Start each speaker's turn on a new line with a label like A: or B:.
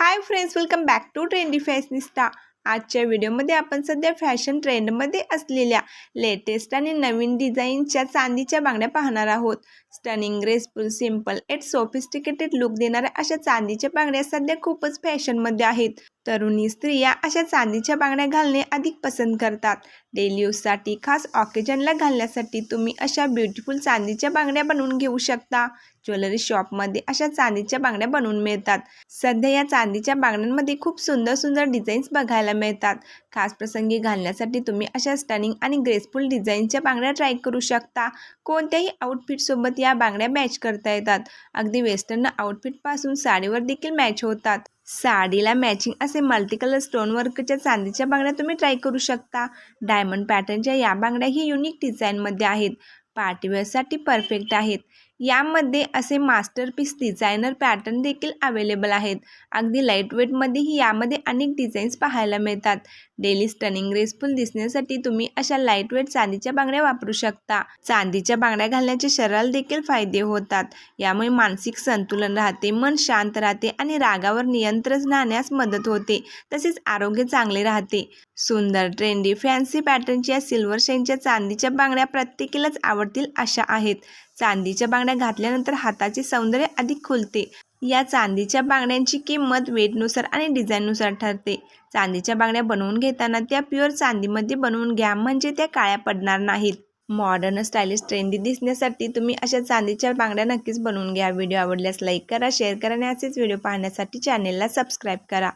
A: Hi friends welcome back to trendy fashionista आजच्या व्हिडिओमध्ये आपण सध्या फॅशन ट्रेंडमध्ये असलेल्या लेटेस्ट आणि नवीन डिझाईनच्या चांदीच्या बांगड्या पाहणार आहोत. Stunning graceful simple and sophisticated look देणाऱ्या अशा चांदीच्या बांगड्या सध्या खूपच फॅशनमध्ये आहेत. तरुणी स्त्रिया अशा चांदीच्या बांगड्या घालणे अधिक पसंत करतात. डेली यूजसाठी खास ऑकेजनला घालण्यासाठी तुम्ही अशा ब्युटिफुल चांदीच्या बांगड्या बनवून घेऊ शकता. ज्वेलरी शॉपमध्ये अशा चांदीच्या बांगड्या बनवून मिळतात. सध्या या चांदीच्या बांगड्यांमध्ये खूप सुंदर सुंदर डिझाईन्स बघायला मिळतात. खास प्रसंगी घालण्यासाठी तुम्ही अशा स्टनिंग आणि ग्रेसफुल डिझाईनच्या बांगड्या ट्राय करू शकता. कोणत्याही आउटफिटसोबत या बांगड्या मॅच करता येतात. अगदी वेस्टर्न आउटफिटपासून साडीवर देखील मॅच होतात. साडीला मॅचिंग असे मल्टी कलर स्टोन वर्कच्या चांदीच्या बांगड्या तुम्ही ट्राय करू शकता. डायमंड पॅटर्नच्या या बांगड्या ही युनिक डिझाईनमध्ये आहेत. पार्टीवेअरसाठी परफेक्ट आहेत. यामध्ये असे मास्टरपीस डिझायनर पॅटर्न देखील अवेलेबल आहेत. अगदी लाइट वेटमध्येही यामध्ये अनेक डिझाईन्स पाहायला मिळतात. डेली स्टनिंग ग्रेसफुल दिसण्यासाठी तुम्ही अशा लाइट वेट चांदीच्या बांगड्या वापरू शकता. चांदीच्या बांगड्या घालण्याचे शरीराला देखील फायदे होतात. यामुळे मानसिक संतुलन राहते मन शांत राहते आणि रागावर नियंत्रण राहण्यास मदत होते. तसेच आरोग्य चांगले राहते. सुंदर ट्रेंडी फॅन्सी पॅटर्नच्या सिल्वर शेनच्या चांदीच्या बांगड्या प्रत्येकीलाच आवडतील अशा आहेत. चांदीच्या बांगड्या घातल्यानंतर हाताचे सौंदर्य अधिक खुलते. या चांदीच्या बांगड्यांची किंमत वेटनुसार आणि डिझाईननुसार ठरते. चांदीच्या बांगड्या बनवून घेताना त्या प्युअर चांदीमध्ये बनवून घ्या म्हणजे त्या काळ्या पडणार नाहीत. मॉडर्न स्टायलिश ट्रेंडी दिसण्यासाठी तुम्ही अशा चांदीच्या बांगड्या नक्कीच बनवून घ्या. व्हिडिओ आवडल्यास लाईक करा शेअर करा आणि असेच व्हिडिओ पाहण्यासाठी चॅनेलला सबस्क्राईब करा.